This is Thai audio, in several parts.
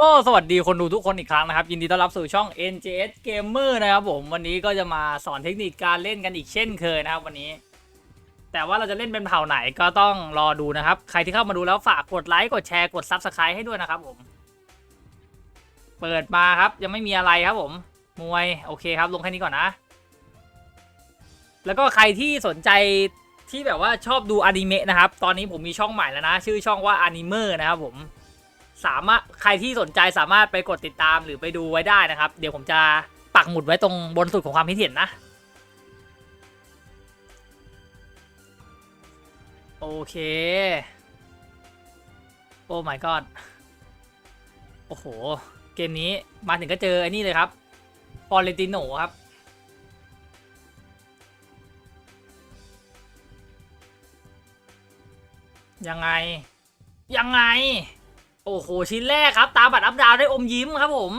ก็สวัสดีคนดูทุกคนอีกครั้งนะครับ ยินดีต้อนรับสู่ช่อง NJS Gamer นะครับผมวันนี้ก็จะมาสอนเทคนิคการเล่นกันอีกเช่นเคยนะครับวันนี้ แต่ว่าเราจะเล่นเป็นเผ่าไหนก็ต้องรอดูนะครับ ใครที่เข้ามาดูแล้วฝากกดไลค์กดแชร์กด Subscribe ให้ด้วยนะครับผม เปิดมาครับยังไม่มีอะไรครับผม มวยโอเคครับ ลงแค่นี้ก่อนนะ แล้วก็ใครที่สนใจที่แบบว่าชอบดูอนิเมะนะครับ ตอนนี้ผมมีช่องใหม่แล้วนะ ชื่อช่องว่า a n i m e r นะครับผม สามารถใครที่สนใจสามารถไปกดติดตามหรือไปดูไว้ได้นะครับ เดี๋ยวผมจะปักหมุดไว้ตรงบนสุดของความคิดเห็นนะ โอเค โอ้ my god โอ้โห เกมนี้มาถึงก็เจอไอ้นี่เลยครับฟอร์เรนติโนครับยังไง ยังไง โอ้โห ชิ้นแรกครับ ตามบัตรอัพดาวได้อมยิ้มครับผม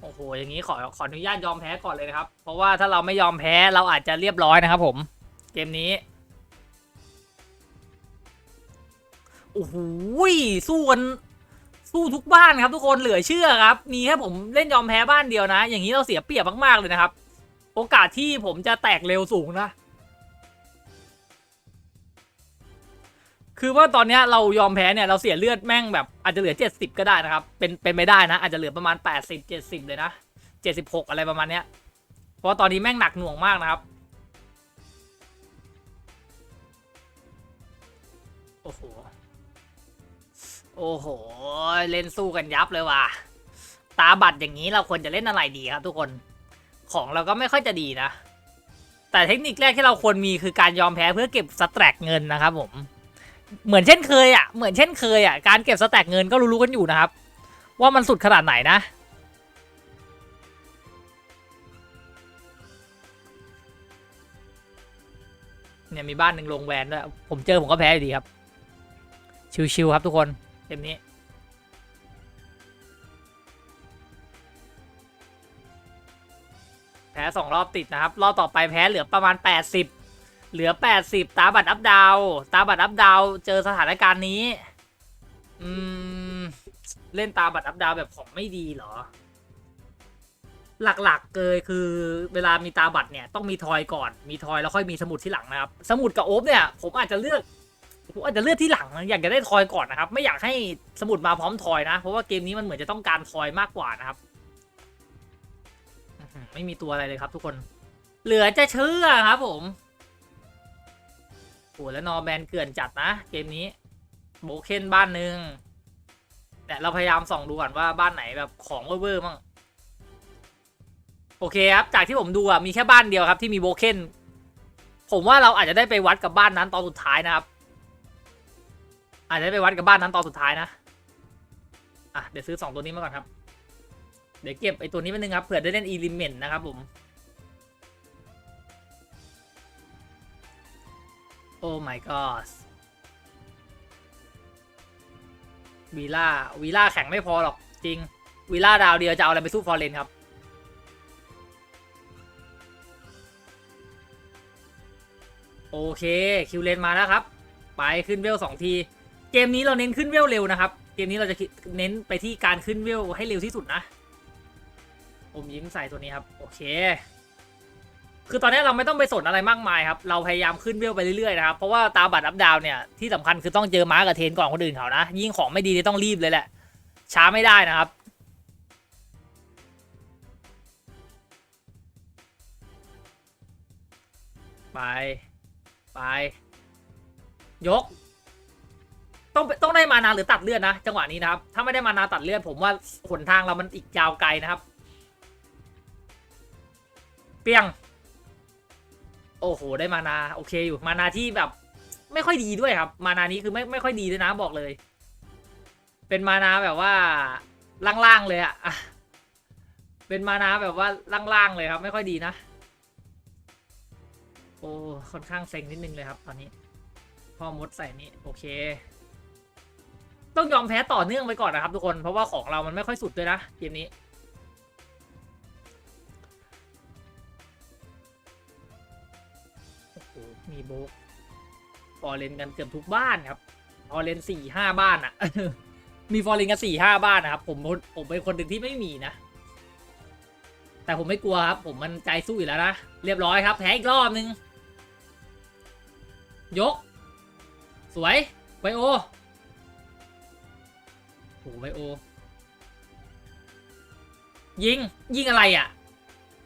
โอ้โห อย่างนี้ขอขออนุญาตยอมแพ้ก่อนเลยนะครับ เพราะว่าถ้าเราไม่ยอมแพ้เราอาจจะเรียบร้อยนะครับผม เกมนี้ โอ้โหสู้กันสู้ทุกบ้านครับทุกคนเหลือเชื่อครับ มีแค่ผมเล่นยอมแพ้บ้านเดียวนะ อย่างนี้เราเสียเปรียบมากๆเลยนะครับ โอกาสที่ผมจะแตกเร็วสูงนะ คือว่าตอนนี้เรายอมแพ้เนี่ยเราเสียเลือดแม่งแบบอาจจะเหลือ 70 ก็ได้นะครับ เป็นเป็นไม่ได้นะ อาจจะเหลือประมาณ 80 70 เลยนะ 76 อะไรประมาณเนี้ยเพราะตอนนี้แม่งหนักหน่วงมากนะครับโอ้โหโอ้โห เล่นสู้กันยับเลยว่ะ ตาบัตรอย่างนี้เราควรจะเล่นอะไรดีครับทุกคน ของเราก็ไม่ค่อยจะดีนะ แต่เทคนิคแรกที่เราควรมีคือการยอมแพ้เพื่อเก็บสแตรกเงินนะครับผม เหมือนเช่นเคยอะเหมือนเช่นเคยอะการเก็บสแต็กเงินก็รู้ๆกันอยู่นะครับ ว่ามันสุดขนาดไหนนะ เนี่ยมีบ้านหนึ่งลงแวนด้วยผมเจอผมก็แพ้อยู่ดีครับ ชิวๆครับทุกคนเกมนี้แพ้สองรอบติดนะครับ รอบต่อไปแพ้เหลือประมาณ 80 เหลือ 80 ตาบัตรอัพดาว ตาบัตรอัพดาว เจอสถานการณ์นี้ อืม เล่นตาบัตรอัพดาวแบบของไม่ดีเหรอ หลักๆเกยคือเวลามีตาบัตรเนี่ยต้องมีทอยก่อน มีทอยแล้วค่อยมีสมุดที่หลังนะครับ สมุดกับโอ๊บเนี่ยผมอาจจะเลือกผมอาจจะเลือกที่หลังอยากจะได้ทอยก่อนนะครับ ไม่อยากให้สมุดมาพร้อมทอยนะ เพราะว่าเกมนี้มันเหมือนจะต้องการทอยมากกว่านะครับไม่มีตัวอะไรเลยครับทุกคน เหลือจะเชื่อครับผม โอ้แล้วนอร์แบนเกลื่อนจัดนะ เกมนี้โบเคนบ้านหนึ่งแต่เราพยายามส่องดูก่อนว่าบ้านไหนแบบของเวอร์มั่งโอเคครับ จากที่ผมดูอะมีแค่บ้านเดียวครับที่มีโบเคนผมว่าเราอาจจะได้ไปวัดกับบ้านนั้นตอนสุดท้ายนะครับ อาจจะได้ไปวัดกับบ้านนั้นตอนสุดท้ายนะอะเดี๋ยวซื้อสองตัวนี้มาก่อนครับ เดี๋ยวเก็บไอตัวนี้ไปนึงครับเผื่อได้เล่นอีลิเมนต์นะครับผม โอ้ my god วีล่าวีล่าแข่งไม่พอหรอก จริงวีล่าดาวเดียวจะเอาอะไรไปสู้ฟอร์เรนครับ โอเคคิวเลนมาแล้วครับ ไปขึ้นเวลสองที เกมนี้เราเน้นขึ้นเวลเร็วนะครับ เกมนี้เราจะเน้นไปที่การขึ้นเวลให้เร็วที่สุดนะ อมยิ้มใส่ตัวนี้ครับ โอเค คือตอนนี้เราไม่ต้องไปสนอะไรมากมายครับ เราพยายามขึ้นเวลไปเรื่อยๆนะครับ เพราะว่าตามบัตรอัพดาวเนี่ยที่สำคัญคือต้องเจอม้ากับเทนก่อนคนอื่นเขานะ ยิ่งของไม่ดีเนี่ยต้องรีบเลยแหละ ช้าไม่ได้นะครับไป ไป ยก ต้องต้องได้มานาหรือตัดเลือดนะ จังหวะนี้นะครับ ถ้าไม่ได้มานาตัดเลือดผมว่าหนทางเรามันอีกยาวไกลนะครับ เปียง โอ้โห ได้มานาโอเคอยู่ มานาที่แบบ ไม่ค่อยดีด้วยครับ มานานี้คือไม่ไม่ค่อยดีด้วยนะบอกเลย เป็นมานาแบบว่าล่างๆเลยอะอะเป็นมานาแบบว่าล่างๆเลยครับ ไม่ค่อยดีนะ โอ้ค่อนข้างเซ็งนิดนึงเลยครับ ตอนนี้ พ่อมดใส่นี่โอเค ต้องยอมแพ้ต่อเนื่องไปก่อนนะครับ ทุกคนเพราะว่าของเรามันไม่ค่อยสุดด้วยนะเกมนี้ มีโบกพอเลนกันเกือบทุกบ้านครับพอเลนสี่ห้าบ้านอะมีฟอร์ลินกันสี่ห้าบ้านนะครับผมผมเป็นคนหนึ่งที่ไม่มีนะ แต่ผมไม่กลัวครับ ผมมันใจสู้อยู่แล้วนะ เรียบร้อยครับแพ้อีกรอบนึง ยก สวยไบโอโหไบโอ ยิง ยิงอะไรอะ่ะ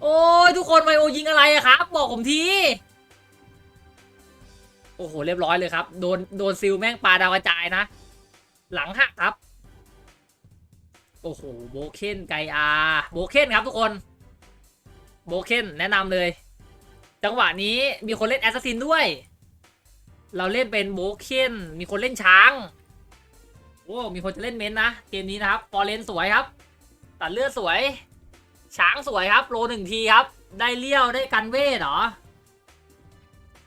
โอ้ยทุกคนไบโอยิงอะไรอะครับ บอกผมที โอ้โหเรียบร้อยเลยครับ โดนโดนซิลแม่งปลาดาวกระจายนะ หลังหักครับ โอ้โหโบเคนไกอาโบเคนครับทุกคนโบเคนแนะนำเลย จังหวะนี้มีคนเล่นแอสซัสซินด้วย เราเล่นเป็นโบเคนมีคนเล่นช้างโอ้มีคนจะเล่นเมนนะ เกมนี้นะครับฟอร์เรนสวยครับ ตัดเลือดสวย ช้างสวยครับ โลหนึ่งทีครับ ได้เลี้ยวได้กันเวทเหรอ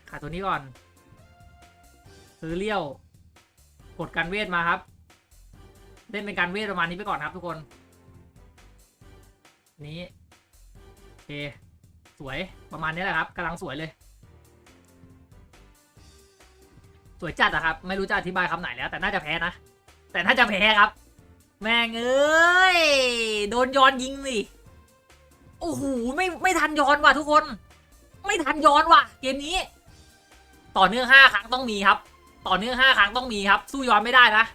ขาดตัวนี้ก่อน ซื้อเลี้ยวกดกันเวทมาครับ เล่นเป็นการเวทประมาณนี้ไปก่อนครับทุกคน นี้โอเคสวยประมาณนี้แหละครับกำลังสวยเลย สวยจัดอะครับ ไม่รู้จะอธิบายคำไหนแล้ว แต่น่าจะแพ้นะ แต่น่าจะแพ้ครับ แม่งเอ้ยโดนย้อนยิงสิโอ้โหไม่ไม่ทันย้อนว่ะทุกคน ไม่ทันย้อนว่ะ เกมนี้ ต่อเนื่องห้าครั้งต้องมีครับ ต่อเนื่องห้าครั้งต้องมีครับ สู้ย้อนไม่ได้นะ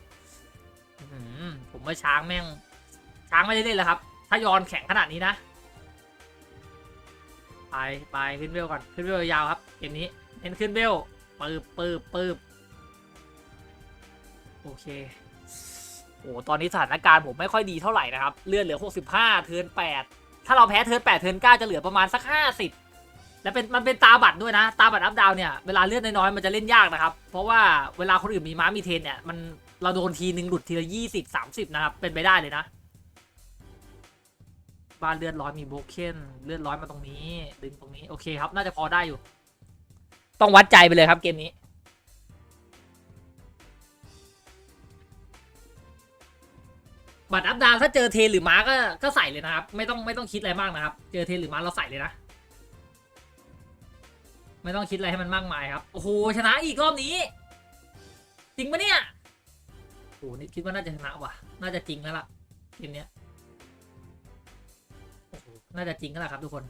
ผมว่าช้างแม่ง ช้างไม่ได้เล่นแล้วครับ ถ้าย้อนแข็งขนาดนี้นะ ไปไปขึ้นเวลก่อนขึ้นเวลยาวครับเกมนี้เน้นขึ้นเวลปืบปืบปืบโอเคโอ้ตอนนี้สถานการณ์ผมไม่ค่อยดีเท่าไหร่นะครับ เลือดเหลือ 65 เทิร์น8 ถ้าเราแพ้เทิร์น8 เทิร์น9 จะเหลือประมาณสัก 50 และเป็นมันเป็นตาบัตรด้วยนะ ตาบัตรอัพดาวเนี่ยเวลาเลือดน้อยๆมันจะเล่นยากนะครับ เพราะว่าเวลาคนอื่นมีม้ามีเทนเนี่ยมันเราโดนทีนึงหลุดทีละ20 30นะครับ เป็นไปได้เลยนะ บ้านเลือดร้อยมีโบเคนเลือดร้อยมาตรงนี้ ดึงตรงนี้โอเคครับ น่าจะพอได้อยู่ ต้องวัดใจไปเลยครับเกมนี้บัตรอัพดาวถ้าเจอเทนหรือม้าก็ก็ใส่เลยนะครับ ไม่ต้องไม่ต้องคิดอะไรมากนะครับ เจอเทนหรือม้าเราใส่เลยนะ ไม่ต้องคิดอะไรให้มันมากมายครับ โอ้โห ชนะอีกรอบนี้ จริงปะเนี่ยโอ้โหนี่คิดว่าน่าจะชนะว่ะ น่าจะจริงแล้วล่ะเกมเนี้ยโอ้โหน่าจะจริงแล้วล่ะครับทุกคน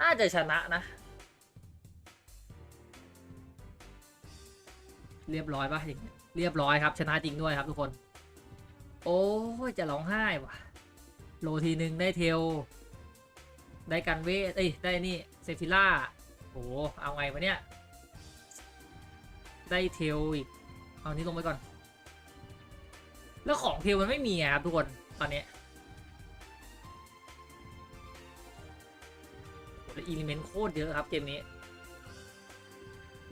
น่าจะชนะนะ เรียบร้อยปะอย่างเงี้ยเรียบร้อยครับ ชนะจริงด้วยครับทุกคน โอ้ยจะร้องไห้ว่ะ โลทีหนึ่งได้เทล ได้กันเวทเอ้ย ได้นี่เซฟิล่า โอ้เอาไงวะเนี่ย ได้เทลอีก เอานี้ลงไปก่อน แล้วของเทลมันไม่มีอะครับ ทุกคน ตอนนี้โอ้แล้วอิเลเมนต์โคตรเยอะครับเกมนี้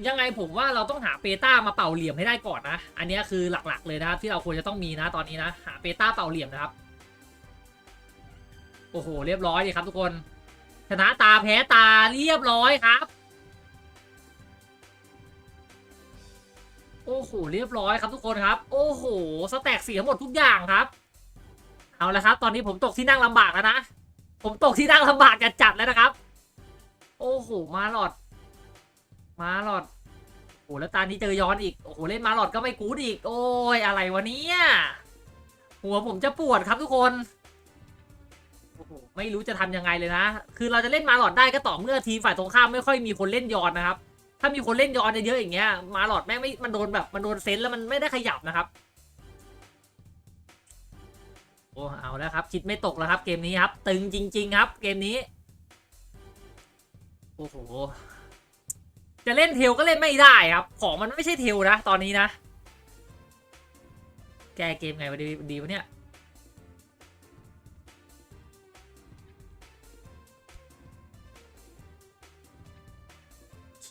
ยังไงผมว่าเราต้องหาเปต้ามาเป่าเหลี่ยมให้ได้ก่อนนะ อันนี้คือหลักๆเลยนะครับ ที่เราควรจะต้องมีนะตอนนี้นะ หาเปต้าเป่าเหลี่ยมนะครับ โอ้โห เรียบร้อยดีครับทุกคน ชนะตาแพ้ตาเรียบร้อยครับ โอ้โหเรียบร้อยครับทุกคนครับ โอ้โหสแต็กเสียหมดทุกอย่างครับ เอาละครับ ตอนนี้ผมตกที่นั่งลำบากแล้วนะ ผมตกที่นั่งลำบากจัดจัดแล้วนะครับ โอ้โหมาหลอด มาหลอดโอ้แล้วตานี้เจอย้อนอีก โอ้โหเล่นมาหลอดก็ไม่กูดอีก โอ้ยอะไรวะเนี่ยหัวผมจะปวดครับทุกคน ไม่รู้จะทำยังไงเลยนะ คือเราจะเล่นมาหลอดได้ก็ต่อเมื่อทีมฝ่ายตรงข้ามไม่ค่อยมีคนเล่นยอนนะครับ ถ้ามีคนเล่นยอนเยอะๆอย่างเงี้ย มาหลอดแม่งไม่มันโดนแบบมันโดนเซนส์แล้วมันไม่ได้ขยับนะครับ โอ้เอาแล้วครับ คิดไม่ตกแล้วครับเกมนี้ครับ ตึงจริง ๆ ครับ เกมนี้ โอ้โห จะเล่นเทลก็เล่นไม่ได้ครับ ของมันไม่ใช่เทลนะตอนนี้นะ แก้เกมไงดีดีวะเนี่ย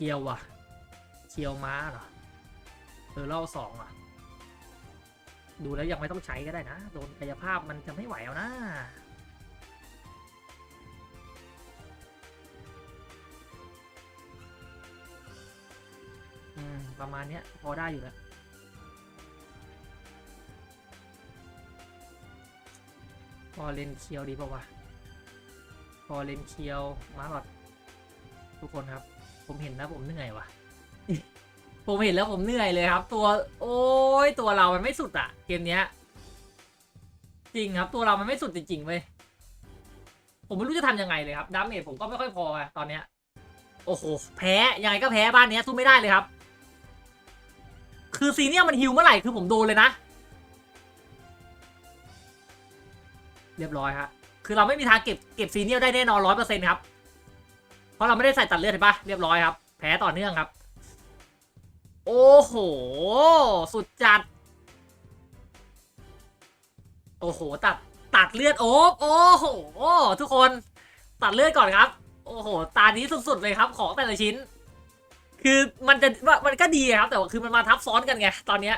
คียวว่ะ เคียวม้าเหรอเออเล่าสองอะ ดูแล้วยังไม่ต้องใช้ก็ได้นะ โดนกายภาพมันจะไม่ไหวเอานะอืมประมาณนี้พอได้อยู่แล้ว พอเลนเคียวดีป่าวะ พอเลนเคียวมาหลอดทุกคนครับ ผมเห็นแล้วผมเหนื่อยว่ะ ผมเห็นแล้วผมเหนื่อยเลยครับ ตัว โอ้ยตัวเรามันไม่สุดอะเกมเนี้ย จริงครับ ตัวเรามันไม่สุดจริงๆเว้ยผมไม่รู้จะทำยังไงเลยครับดาเมจผมก็ไม่ค่อยพอตอนเนี้ย โอ้โห แพ้ ยังไงก็แพ้บ้านเนี้ยสู้ไม่ได้เลยครับ คือซีเนียมันฮิวเมื่อไหร่คือผมโดนเลยนะ เรียบร้อยฮะคือเราไม่มีทางเก็บเก็บซีเนียลได้แน่นอนร้อยเปอร์เซ็นต์ครับ เพราะเราไม่ได้ใส่ตัดเลือดเห็นปะเรียบร้อยครับ แพ้ต่อเนื่องครับ โอ้โห สุดจัด โอ้โห ตัดตัดเลือดโอ๊บโอ้โห ทุกคนตัดเลือดก่อนครับ โอ้โห ตานี้สุดๆเลยครับ ของแต่ละชิ้น คือมันจะว่ามันก็ดีครับ แต่ว่าคือมันมาทับซ้อนกันไง ตอนเนี้ย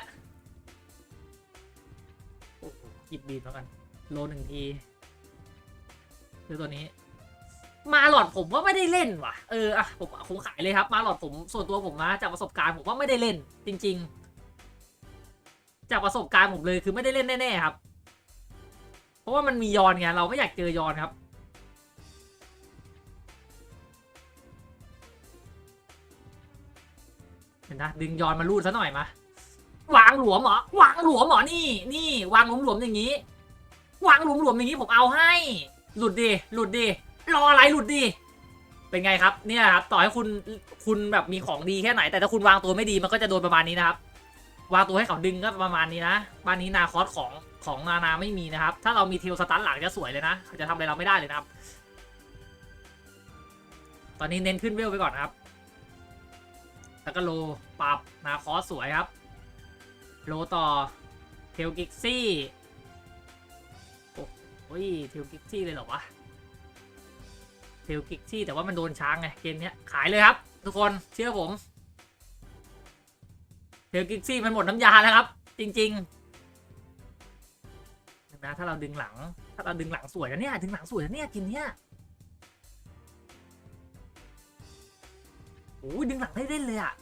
หยิบบีดแล้วกัน โลหนึ่งทีคือตัวนี้ มาหลอดผมว่าไม่ได้เล่นว่ะ เอออะผมผมขายเลยครับ มาหลอดผมส่วนตัวผมนะจากประสบการณ์ผมว่าไม่ได้เล่น จริง ๆ จากประสบการณ์ผมเลยคือไม่ได้เล่นแน่ๆครับ เพราะว่ามันมียอนไงเราไม่อยากเจอยอนครับเห็นนะดึงยอนมาลูดซะหน่อยมาวางหลวมเหรอวางหลวมเหรอนี่ นี่ วางหลวมๆอย่างนี้ วางหลวมๆอย่างนี้ผมเอาให้ หลุดดิหลุดดิ รออะไรหลุดดิเป็นไงครับเนี่ยครับต่อให้คุณคุณแบบมีของดีแค่ไหน แต่ถ้าคุณวางตัวไม่ดีมันก็จะโดนประมาณนี้นะครับ วางตัวให้เขาดึงก็ประมาณนี้นะบ้านนี้นาคอสของของนานาไม่มีนะครับ ถ้าเรามีเทลสตันหลังจะสวยเลยนะจะทำอะไรเราไม่ได้เลยนะครับ ตอนนี้เน้นขึ้นเวลไปก่อนครับแล้วก็โลปรับนาคอสสวยครับ โลต่อเทลกิกซี่โอ้ยเทลกิกซี่เลยเหรอวะ ลกิกซี่แต่ว่ามันโดนช้างไงเกมนี้ขายเลยครับ ทุกคนเชื่อผมเทลกิกซี่มันหมดน้ำยาแล้วครับ จริงๆนะถ้าเราดึงหลัง ถ้าเราดึงหลังสวยนะเนี่ยดึงหลังสวยนะเนี่ยกินเนี้ยโอ้ยดึงหลังได้เล่นเลยอะ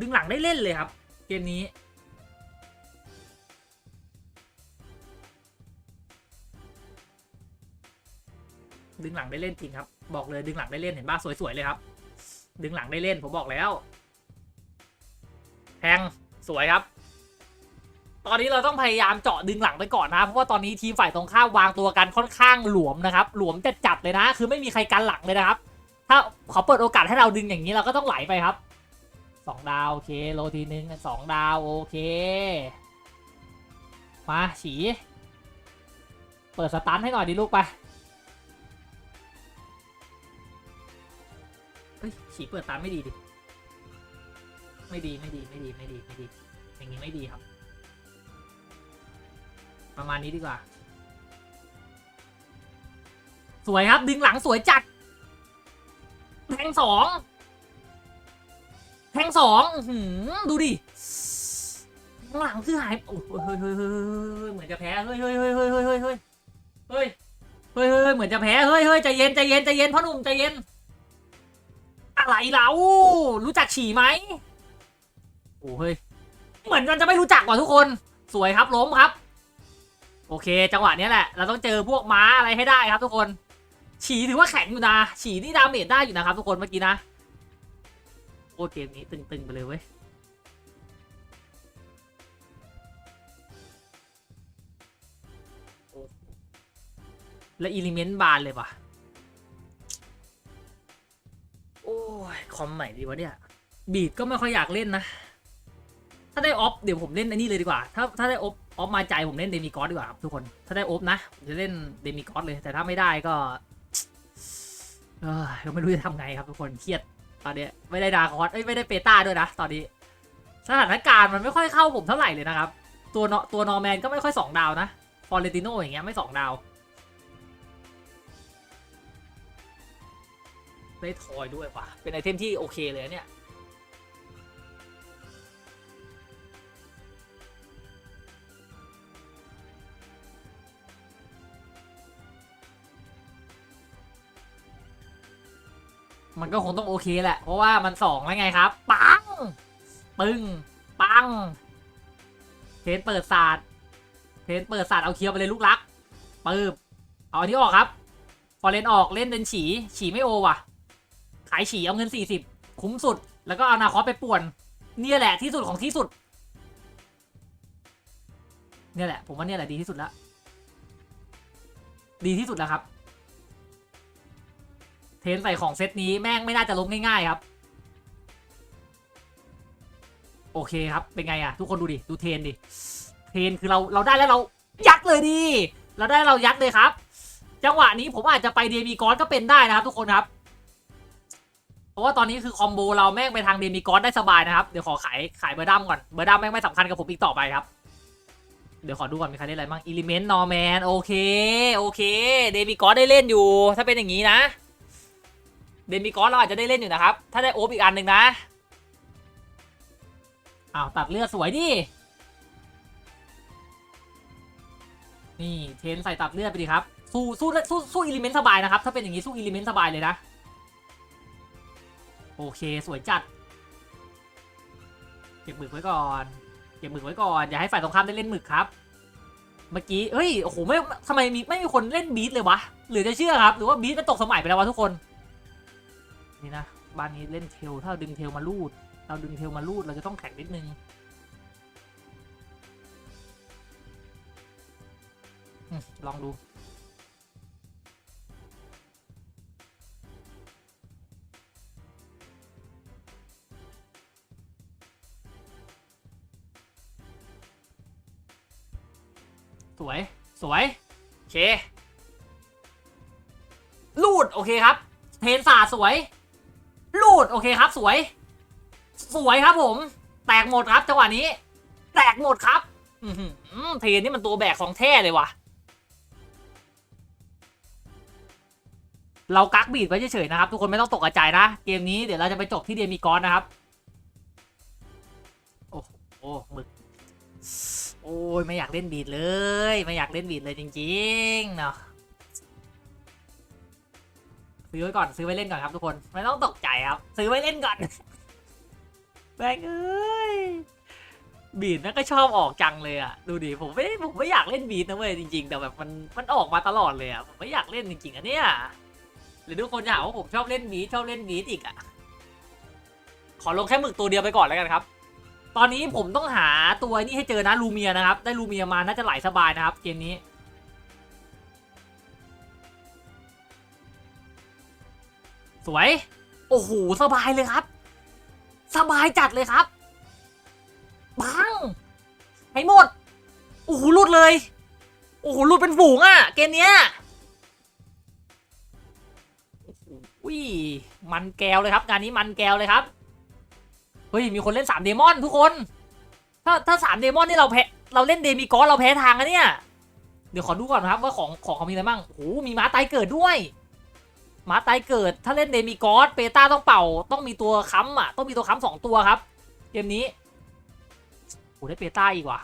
ดึงหลังได้เล่นเลยครับ เกมนี้ ดึงหลังได้เล่นจริงครับ บอกเลยดึงหลังได้เล่นเห็นบ้าสวยๆเลยครับ ดึงหลังได้เล่นผมบอกแล้วแทงสวยครับ ตอนนี้เราต้องพยายามเจาะดึงหลังไปก่อนนะ เพราะว่าตอนนี้ทีมฝ่ายตรงข้ามวางตัวกันค่อนข้างหลวมนะครับ หลวมจัดๆเลยนะ คือไม่มีใครกันหลังเลยนะครับ ถ้าเขาเปิดโอกาสให้เราดึงอย่างนี้เราก็ต้องไหลไปครับสองดาวโอเคโลทีนึงสองดาวโอเค มาฉี เปิดสตันให้หน่อยดิลูกไป ฉีเปิดตันไม่ดีดิ ไม่ดีไม่ดีไม่ดีไม่ดีไม่ดี อย่างนี้ไม่ดีครับ ประมาณนี้ดีกว่า สวยครับดึงหลังสวยจัด แทงสองแทงสองดูดิข้างหลังคือหาย โอ้โหเฮ้ยเฮ้ยเฮ้ยเฮ้ยเหมือนจะแพ้เฮ้ยเฮ้ยเฮ้ยเฮ้ยเฮ้ยเฮ้ยเฮ้ยเฮ้ยเฮ้ยเฮ้ยเหมือนจะแพ้ เฮ้ยเฮ้ยใจเย็นใจเย็นใจเย็นพ่อหนุ่มใจเย็น อะไรเรารู้จักฉี่ไหมโอ้เฮ้ยเหมือนมันจะไม่รู้จักว่ะทุกคนสวยครับล้มครับ โอเค จังหวะเนี้ยแหละ เราต้องเจอพวกม้าอะไรให้ได้ครับทุกคน ฉี่ถือว่าแข็งอยู่นะ ฉี่นี่ดาเมจได้อยู่นะครับ ทุกคนเมื่อกี้นะโอ้เกมนี้ตึงๆไปเลยเว้ยและอิลิเมนต์บานเลยว่ะ โอ้ยคอมใหม่ดีวะเนี่ย บีดก็ไม่ค่อยอยากเล่นนะ ถ้าได้ออฟเดี๋ยวผมเล่นอันนี้เลยดีกว่า ถ้าถ้าได้ออฟออฟมาใจผมเล่นเดมิกอสดีกว่าครับทุกคน ถ้าได้ออฟนะผมจะเล่นเดมิกอสเลย แต่ถ้าไม่ได้ก็เออเราไม่รู้จะทำไงครับทุกคนเครียดตอนเนี้ยไม่ได้ดาคอสเอ้ไม่ได้เปต้าด้วยนะตอนนี้ สถานการณ์มันไม่ค่อยเข้าผมเท่าไหร่เลยนะครับ ตัวเนาะตัวนอร์แมนก็ไม่ค่อยสองดาวนะฟอร์เรติโนอย่างเงี้ยไม่สองดาว ได้ทอยด้วยว่ะ เป็นไอเทมที่โอเคเลยเนี่ย มันก็คงต้องโอเคแหละ เพราะว่ามันสองแล้วไงครับ ปัง ปึ้ง ปังเทนเปิดศาสตร์เทนเปิดศาสตร์เอาเคียวไปเลยลูกรักปึ๊บเอาอันนี้ออกครับฟอร์เรนออกเล่นเป็นฉี ฉีไม่โอว่ะ ขายฉี่เอาเงินสี่สิบคุ้มสุด แล้วก็เอานาคอสไปป่วน เนี่ยแหละที่สุดของที่สุด เนี่ยแหละ ผมว่าเนี่ยแหละดีที่สุดแล้ว ดีที่สุดแล้วครับ เทนใส่ของเซตนี้แม่งไม่น่าจะล้มง่ายๆครับ โอเคครับ เป็นไงอะทุกคนดูดิ ดูเทนดิ เทนคือเราเราได้แล้วเรายัดเลยดิ เราได้เรายัดเลยครับ จังหวะนี้ผมอาจจะไปเดมีกอนก็เป็นได้นะครับทุกคนครับ เพราะว่าตอนนี้คือคอมโบเราแม่งไปทางเดมิกอนได้สบายนะครับ เดี๋ยวขอขายขายเบอร์ดัมก่อน เบอร์ดัมแม่งไม่สำคัญกับผมอีกต่อไปครับ เดี๋ยวขอดูก่อนมีใครได้อะไรบ้างอิเลเมนต์นอร์แมนโอเคโอเคเดมิกอนได้เล่นอยู่ ถ้าเป็นอย่างนี้นะ เดมิกอนเราอาจจะได้เล่นอยู่นะครับ ถ้าได้โอฟอีกอันหนึ่งนะอ้าวตัดเลือดสวยดินี่เทนใส่ตัดเลือดไปดิครับสู้สู้สู้สู้อิเลเมนต์สบายนะครับ ถ้าเป็นอย่างนี้สู้อิเลเมนต์สบายเลยนะ โอเคสวยจัด เก็บหมึกไว้ก่อน เก็บหมึกไว้ก่อน อย่าให้ฝ่ายตรงข้ามได้เล่นหมึกครับ เมื่อกี้เฮ้ยโอ้โหไม่ทำไมมีไม่มีคนเล่นบีทเลยวะหรือจะเชื่อครับ หรือว่าบีทมันตกสมัยไปแล้ววะทุกคน นี่นะบ้านนี้เล่นเทลถ้าเราดึงเทลมาลูด เราดึงเทลมาลูดเราจะต้องแข่งนิดนึงลองดู วย สวย โอเค ลูด โอเคครับ เทนสาสวย ลูด โอเคครับ สวย สวยครับผม แตกหมดครับจังหวะนี้ แตกหมดครับอืเทนนี่มันตัวแบกของแท้เลยว่ะ เรากักบีดไว้เฉยๆนะครับ ทุกคนไม่ต้องตกใจนะ เกมนี้เดี๋ยวเราจะไปจบที่เดมีกอนนะครับ โอ้โหหมึก โอ้ยไม่อยากเล่นบีดเลย ไม่อยากเล่นบีดเลยจริงๆเนาะซื้อไว้ก่อนซื้อไว้เล่นก่อนครับทุกคนไม่ต้องตกใจครับ ซื้อไว้เล่นก่อนแบงเอ้ยบีดนั่นก็ชอบออกจังเลยอะดูดิผมไม่ผมไม่อยากเล่นบีดนะเว้ยจริงๆ แต่แบบมันมันออกมาตลอดเลยอะผมไม่อยากเล่นจริงๆอะเนี่ยหรือทุกคนจะหาว่าผมชอบเล่นบีดชอบเล่นบีดอีกอะขอลงแค่หมึกตัวเดียวไปก่อนแล้วกันครับ ตอนนี้ผมต้องหาตัวนี้ให้เจอนะลูเมียนะครับ ได้ลูเมียมาน่าจะไหลสบายนะครับเกมนี้สวย โอ้โห สบายเลยครับ สบายจัดเลยครับ บัง ให้หมด โอ้โหลุดเลย โอ้โหลุดเป็นฝูงอะ่ะ เกมเนี้ยโอ้โหมันแก้วเลยครับ งานนี้มันแก้วเลยครับ เฮ้ยมีคนเล่นสามเดมอนทุกคน ถ้าถ้าสามเดมอนนี่เราแพ้เราเล่นเดมิกอสเราแพ้ทางอะเนี่ยเดี๋ยวขอดูก่อนนะครับว่าของของเขามีอะไรบ้างโอ้โหมีม้าตายเกิดด้วยม้าตายเกิด ถ้าเล่นเดมิกอสเปต้าต้องเป่า ต้องมีตัวค้ำอะต้องมีตัวค้ำสองตัวครับเกมนี้โอ้ได้เปต้าอีกว่ะ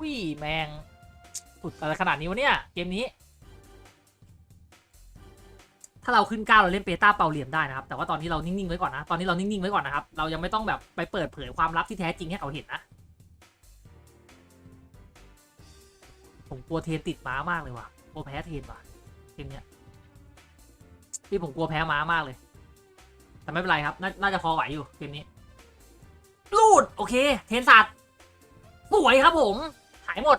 วิแมงสุดอะไรขนาดนี้วะเนี่ยเกมนี้ ถ้าเราขึ้นก้าวเราเล่นเปต้าเป่าเหลี่ยมได้นะครับ แต่ว่าตอนนี้เรานิ่งๆไว้ก่อนนะ ตอนนี้เรานิ่งๆไว้ก่อนนะครับ เรายังไม่ต้องแบบไปเปิดเผยความลับที่แท้จริงให้เขาเห็นนะ ผมกลัวเทนติดม้ามากเลยว่ะ กลัวแพ้เทนว่ะเกมเนี้ยพี่ผมกลัวแพ้ม้ามากเลย แต่ไม่เป็นไรครับน,น่าจะพอไหวอยู่เกมนี้ ลูดโอเค เทนสัตว์สวยครับผม หายหมด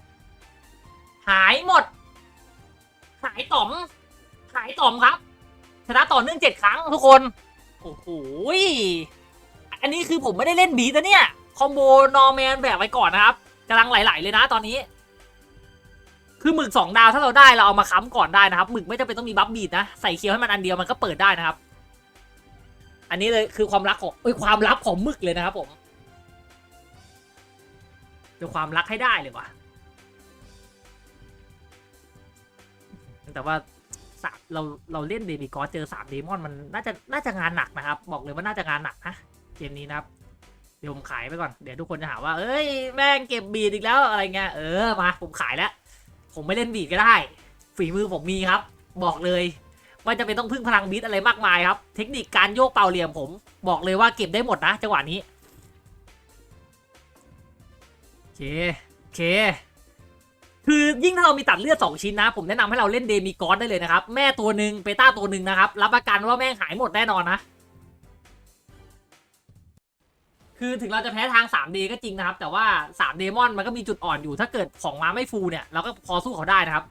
หายหมด หายต่อม หายต่อมครับ ชนะต่อเนื่องเจ็ดครั้งทุกคน โอ้โหอันนี้คือผมไม่ได้เล่นบีทนะเนี่ย คอมโบนอร์แมนแบบไว้ก่อนนะครับกำลังไหลๆเลยนะตอนนี้ คือหมึกสองดาวถ้าเราได้เราเอามาค้ำก่อนได้นะครับหมึกไม่จำเป็นต้องมีบัฟบีดนะใส่เคียวให้มันอันเดียวมันก็เปิดได้นะครับ อันนี้เลยคือความรักของเอ้ยความลับของหมึกเลยนะครับผมเป็นความรักให้ได้เลยว่ะแต่ว่า สามเราเราเล่นเดมิกอสเจอสามเดมอนมันน่าจะน่าจะงานหนักนะครับ บอกเลยว่าน่าจะงานหนักนะเกมนี้นะครับเดี๋ยวผมขายไปก่อนเดี๋ยวทุกคนจะหาว่า เอ้ยแม่งเก็บบีดอีกแล้วอะไรเงี้ยเออมาผมขายแล้ว ผมไม่เล่นบีดก็ได้ ฝีมือผมมีครับ บอกเลยว่าจะเป็นต้องพึ่งพลังบีดอะไรมากมายครับ เทคนิคการโยกเป่าเหลี่ยมผม บอกเลยว่าเก็บได้หมดนะจังหวะนี้โอเคโอเค คือยิ่งถ้าเรามีตัดเลือด 2 ชิ้นนะ ผมแนะนำให้เราเล่นเดมิกอสได้เลยนะครับ แม่ตัวหนึ่งเปต้าตัวหนึ่งนะครับ รับประกันว่าแม่งหายหมดแน่นอนนะ คือถึงเราจะแพ้ทาง 3D ก็จริงนะครับ แต่ว่า 3 เดมอนมันก็มีจุดอ่อนอยู่ ถ้าเกิดของม้าไม่ฟูเนี่ยเราก็พอสู้เขาได้นะครับ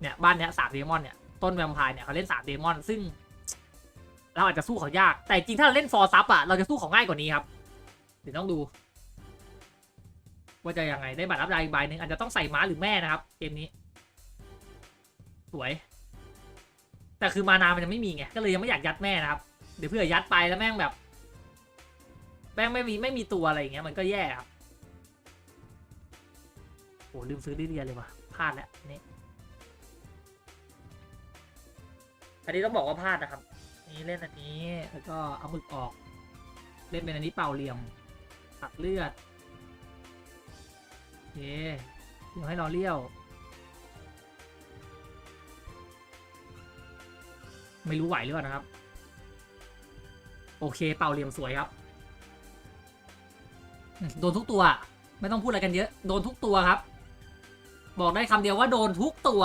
เนี่ยบ้านเนี้ย3เดมอนเนี่ยต้นแวมไพร์เนี่ยเขาเล่น3เดมอน ซึ่ง เราอาจจะสู้เขายาก แต่จริงถ้าเราเล่นฟอร์ซับอะเราจะสู้เขาง่ายกว่านี้ครับเดี๋ยวต้องดู ว่าจะยังไงได้บัตรรับรายอีกใบหนึ่งอาจจะต้องใส่ม้าหรือแม่นะครับ เกมนี้ สวย แต่คือมานามันยังไม่มีไงก็เลยยังไม่อยากยัดแม่นะครับ เดี๋ยวเพื่อยัดไปแล้วแม่งแบบแม่งไม่มีไม่มีตัวอะไรอย่างเงี้ยมันก็แย่ครับโอ้ลืมซื้อลิเลียเลยว่ะพลาดแล้วนี่อันนี้ต้องบอกว่าพลาดนะครับ นี่เล่นอันนี้แล้วก็เอาหมึกออก เล่นเป็นอันนี้เป่าเหลี่ยมตัดเลือด เคเดี๋ยวให้รอเลี้ยว ไม่รู้ไหวหรือเปล่านะครับ โอเคเป่าเหลี่ยมสวยครับ โดนทุกตัว ไม่ต้องพูดอะไรกันเยอะ โดนทุกตัวครับ บอกได้คำเดียวว่าโดนทุกตัว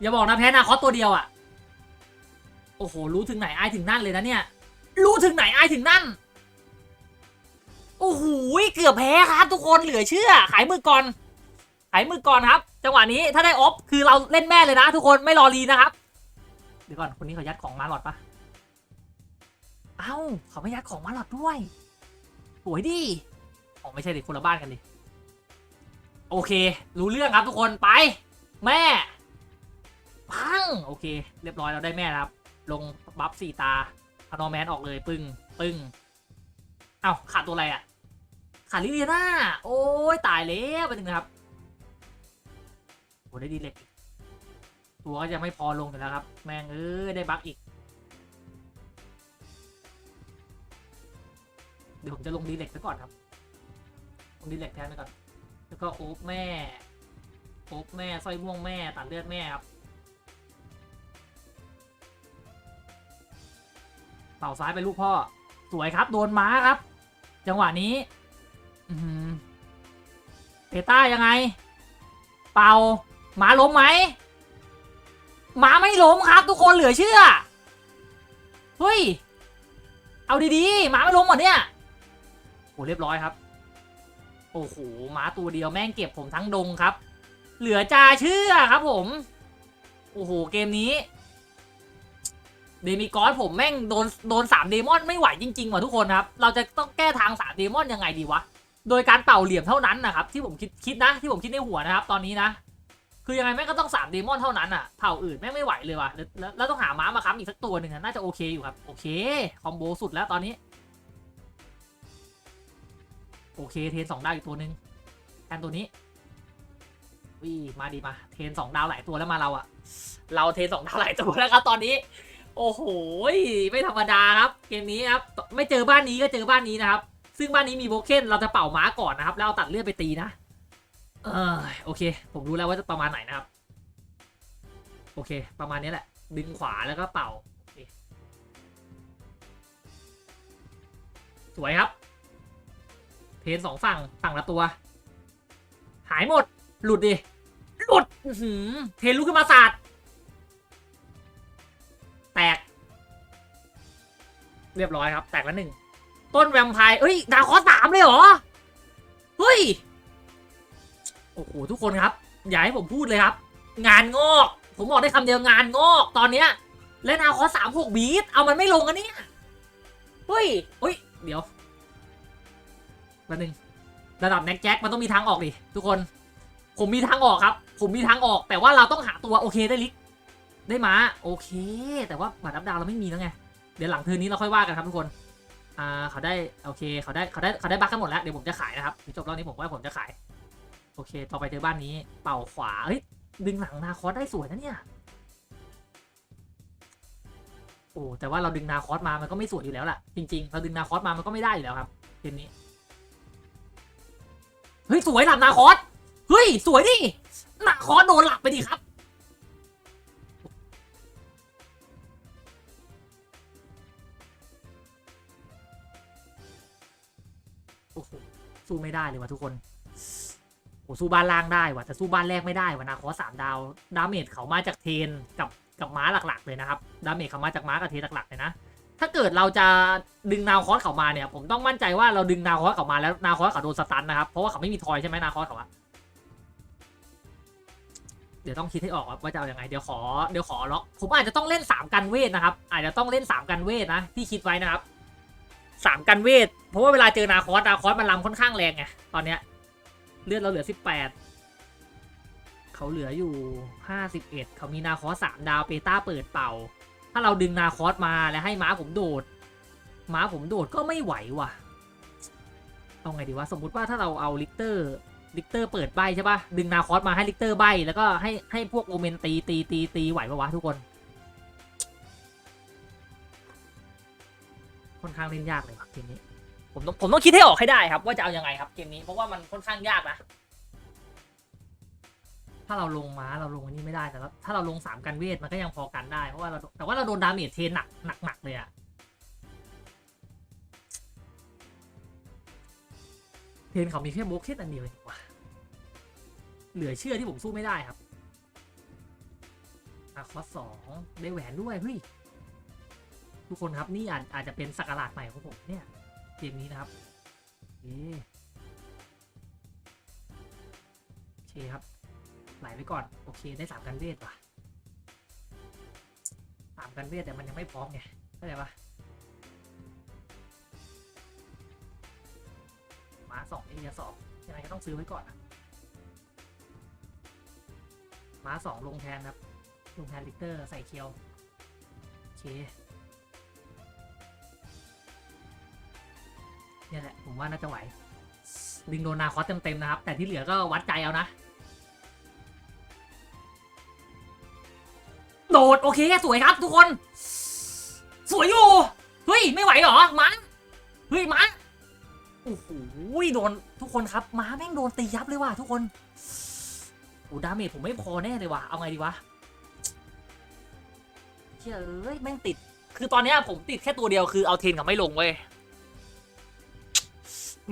อย่าบอกนะแพ้นาคอสตัวเดียวอะ่ะ โอ้โห รู้ถึงไหนไอายถึงนั่นเลยนะเนี่ย รู้ถึงไหนไอายถึงนั่น อ้โหเกือบแพ้ครับทุกคนเหลือเชื่อ ขายมือก่อน ขายมือก่อนครับ จังหวะนี้ถ้าได้ออฟคือเราเล่นแม่เลยนะ ทุกคนไม่รอรีนะครับ เดี๋ยวก่อนคนนี้เขายัดของมาหลอดปะเอ้าเขาไม่ยัดของมาหลอดด้วยสวยดิอ๋อไม่ใช่ดิคนละบ้านกันดิโอเค รู้เรื่องครับทุกคนไป แม่พังโอเค เรียบร้อยเราได้แม่แล้วครับ ลงบัฟสี่ตาพานอแมนออกเลยปึ้งปึ้งเอ้าขาดตัวอะไรอะ ขาดลิเลียนาโอ้ยตายแล้วไปหนึ่งนะครับโอ้ได้ดีเล็กตัวก็จะไม่พอลงอยู่แล้วครับ แม่งเอ้ยได้บัฟอีก เดี๋ยวผมจะลงดีเล็กไปก่อนครับ ลงดีเล็กแทนไปก่อน แล้วก็โอ๊บแม่โอ๊บแม่สร้อยม่วงแม่ตัดเลือดแม่ครับเป่าซ้ายไปลูกพ่อ สวยครับ โดนม้าครับ จังหวะนี้ เปต้ายังไง เป่าหมาล้มไหมหมาไม่ล้มครับ ทุกคนเหลือเชื่อ เฮ้ย เอาดีๆม้าไม่ล้มหมดเนี่ยโหเรียบร้อยครับ โอ้โหหมาตัวเดียวแม่งเก็บผมทั้งดงครับ เหลือจาเชื่อครับผม โอ้โห เกมนี้ เดมิกอสผมแม่งโดนโดนสามเดมอนไม่ไหวจริงๆว่ะทุกคนครับ เราจะต้องแก้ทางสามเดมอนยังไงดีวะ โดยการเป่าเหลี่ยมเท่านั้นนะครับที่ผมคิดคิดนะที่ผมคิดในหัวนะครับ ตอนนี้นะ คือยังไงแม่งก็ต้องสามเดมอนเท่านั้นอะเผ่าอื่นแม่งไม่ไหวเลยว่ะแล้วแล้วแล้วต้องหาม้ามาค้ำอีกสักตัวหนึ่งน่าจะโอเคอยู่ครับโอเคคอมโบสุดแล้วตอนนี้โอเคเทนสองดาวอีกตัวหนึ่งแทนตัวนี้วิมาดีมาเทนสองดาวหลายตัวแล้วมาเราอะเราเทนสองดาวหลายตัวแล้วครับตอนนี้ โอ้โหไม่ธรรมดาครับ เกมนี้ครับไม่เจอบ้านนี้ก็เจอบ้านนี้นะครับ ซึ่งบ้านนี้มีโบเคนเราจะเป่าม้าก่อนนะครับแล้วเอาตัดเลือดไปตีนะเออโอเค ผมรู้แล้วว่าจะประมาณไหนนะครับ โอเค ประมาณนี้แหละ ดึงขวาแล้วก็เป่าสวยครับเทนสองฝั่งฝั่งละตัว หายหมด หลุดดิ หลุดเทนลุกขึ้นมาสาดแตก เรียบร้อยครับ แตกแล้วหนึ่ง ต้นแวมไพร์เอ้ย ดาวคอสามเลยเหรอ เฮ้ย โอ้โห ทุกคนครับ อย่าให้ผมพูดเลยครับ งานงอก ผมบอกได้คำเดียวงานงอกตอนเนี้ยเล่นดาวคอสามหกบีท เอามันไม่ลงกันเนี่ยเฮ้ยเฮ้ย เดี๋ยวแป๊บนึง ระดับแน็กแจ็คมันต้องมีทางออกดิทุกคน ผมมีทางออกครับ ผมมีทางออก แต่ว่าเราต้องหาตัวโอเคได้ลิกได้มาโอเค แต่ว่าบัตรอัพดาวเราไม่มีแล้วไง เดี๋ยวหลังเทอร์นนี้เราค่อยว่ากันครับทุกคน อ่าเขาได้โอเคเขาได้เขาได้เขาได้บัคกันหมดแล้วเดี๋ยวผมจะขายนะครับจบรอบนี้ผมว่าผมจะขาย โอเค ต่อไปเจอบ้านนี้เป่าขวาเฮ้ยดึงหลังนาคอสได้สวยนะเนี่ยโอ้แต่ว่าเราดึงนาคอสมามันก็ไม่สวยอยู่แล้วล่ะจริงๆเราดึงนาคอสมามันก็ไม่ได้อยู่แล้วครับเกมนี้เฮ้ยสวยหลับนาคอสเฮ้ยสวยดินาคอสโดนหลับไปดิครับ สู้ไม่ได้เลยว่ะทุกคนโอ้สู้บ้านล่างได้ว่ะแต่สู้บ้านแรกไม่ได้ว่ะนาคอสสามดาวดาเมจเขามาจากเทนกับกับม้าหลักๆ เลยนะครับดาเมจเขามาจากม้ากับเทนหลักๆเลยนะถ้าเกิดเราจะดึงนาวคอสเขามาเนี่ยผมต้องมั่นใจว่าเราดึงนาวคอสเขามาแล้วนาวคอสเขาโดนสตันนะครับเพราะว่าเขาไม่มีทอยใช่ไหมนาวคอสเขาอะเดี๋ยวต้องคิดให้ออกว่าจะเอายังไงเดี๋ยวขอเดี๋ยวขอล็อกผมอาจจะต้องเล่นสามกันเวทนะครับอาจจะต้องเล่นสามกันเวทนะที่คิดไว้นะครับ สามกันเวท เพราะว่าเวลาเจอนาคอสนาคอสมันลำค่อนข้างแรงไงตอนเนี้ยเลือดเราเหลือสิบแปดเขาเหลืออยู่ห้าสิบเอ็ดเขามีนาคอสสามดาวเปต้าเปิดเป่า ถ้าเราดึงนาคอสมาแล้วให้ม้าผมโดด ม้าผมโดดก็ไม่ไหวว่ะเอาไงดีวะสมมุติว่าถ้าเราเอาลิกเตอร์ลิกเตอร์เปิดใบใช่ปะดึงนาคอสมาให้ลิกเตอร์ใบแล้วก็ให้ให้พวกโอเมนตีตีตีตีไหวปะวะทุกคน ค่อนข้างเล่นยากเลยครับเกมนี้ ผมต้องผมต้องคิดให้ออกให้ได้ครับ ว่าจะเอายังไงครับเกมนี้เพราะว่ามันค่อนข้างยากนะถ้าเราลงม้าเราลงอันนี้ไม่ได้แต่ว่าถ้าเราลงสามกันเวทมันก็ยังพอกันได้เพราะว่าเราแต่ว่าเราโดนดาเมจเทนหนักหนักหนักเลยอะเทนเขามีแค่โบกเคนอันเดียวเองว่ะเหลือเชื่อที่ผมสู้ไม่ได้ครับอะคอสสองได้แหวนด้วยเฮ้ย ทุกคนครับนี่อาจอาจจะเป็นสักราชใหม่ของผมเนี่ยเกมนี้นะครับเอ๊โอเคครับไหลไปก่อนโอเคได้สามกันเวทว่ะสามกันเวทแต่มันยังไม่พร้อมไงเข้าใจปะมาสองเอเนียสองยังไงก็ต้องซื้อไว้ก่อนอะม้าสองลงแทนครับลงแทนลิกเตอร์ใส่เคียว โอเค นี่ยแหละ ผมว่าน่าจะไหว ดึงโดนนาคอสเต็มๆนะครับ แต่ที่เหลือก็วัดใจเอานะ โดดโอเค สวยครับทุกคน สวยอยู่ เฮ้ย ไม่ไหวเหรอม้าเฮ้ยม้าโอ้โหโดนทุกคนครับม้าแม่งโดนตียับเลยว่ะทุกคนโอ้ดาเมจผมไม่พอแน่เลยว่ะเอาไงดีวะเชื่ยเอ้ยแม่งติด คือตอนนี้ผมติดแค่ตัวเดียวคือเอาเทนกับไม่ลงเว้ย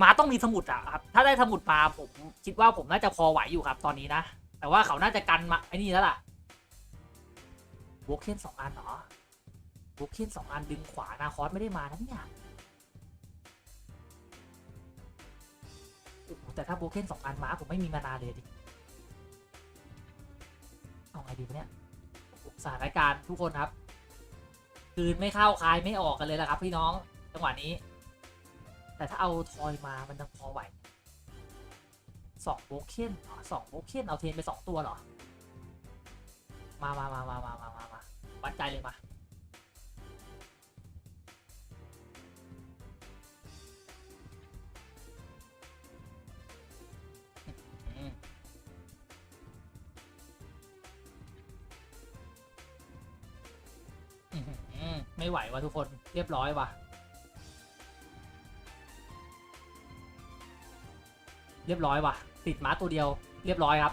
ม้าต้องมีสมุดอะครับ ถ้าได้สมุดมาผมคิดว่าผมน่าจะพอไหวอยู่ครับ ตอนนี้นะ แต่ว่าเขาน่าจะกันมาไอ้นี่แล้วล่ะโบเคนสองอันเหรอโบเคนสองอันดึงขวานาคอสไม่ได้มานะเนี่ยแต่ถ้าโบเคนสองอันมาผมไม่มีมานาเลยดิ เอาไงดีเนี่ยสถานการณ์ทุกคนครับ คืนไม่เข้าคายไม่ออกกันเลยละครับ พี่น้องจังหวะนี้ แต่ถ้าเอาทอยมามันยังพอไหวสองโบเคนสองโบเคนเอาเทนไปสองตัวเหรอ มามามามามามามามาวัดใจเลยมาไม่ไหวว่ะทุกคนเรียบร้อยว่ะ เรียบร้อยว่ะ ติดม้าตัวเดียว เรียบร้อยครับ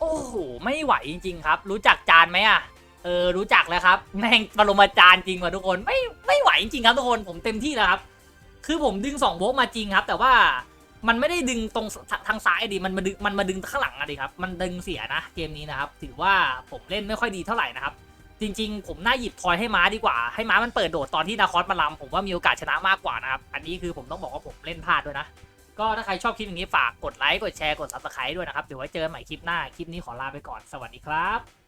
โอ้โห ไม่ไหวจริง ๆ ครับ รู้จักจานไหมอะ เออ รู้จักแล้วครับ แม่งปรมาจารย์จริงว่ะทุกคน ไม่ ไม่ไหวจริงๆครับทุกคน ผมเต็มที่แล้วครับ คือผมดึงสองโบกมาจริงครับ แต่ว่ามันไม่ได้ดึงตรงททางซ้ายดิ มันมาดึง มันมาดึงข้างหลังอะดิครับ มันดึงเสียนะเกมนี้นะครับ ถือว่าผมเล่นไม่ค่อยดีเท่าไหร่นะครับ จริง ๆ ผมน่าหยิบทอยให้ม้าดีกว่า ให้ม้ามันเปิดโดดตอนที่นาคอสมาลำผมว่ามีโอกาสชนะมากกว่านะครับ อันนี้คือผมต้องบอกว่าผมเล่นพลาดด้วยนะ ก็ถ้าใครชอบคลิปอย่างนี้ฝากกดไลค์กดแชร์กด subscribe ด้วยนะครับเดี๋ยวไว้เจอกันใหม่คลิปหน้าคลิปนี้ขอลาไปก่อนสวัสดีครับ